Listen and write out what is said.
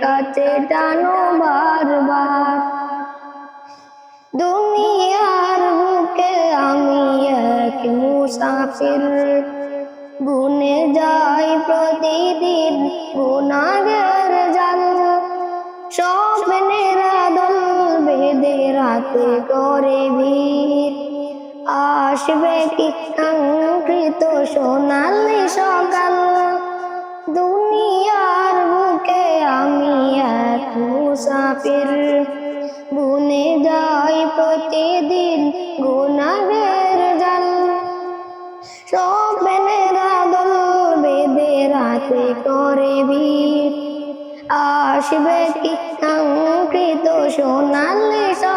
কাছে টানো বারবার। দুনিয়ার বুকে আমি এক মুসাফির। গুনে যাই প্রতিদিন গুনাগের জাল। স্বপ্নের দল বেদে রাতে করে ভিড় আসবে কি সোনালি সকাল মুসাফির বুনে যাই প্রতিদিন গুনাগের জাল। স্বপ্নের দল বেদে রাতে করে আসবে কি সোনালে সকাল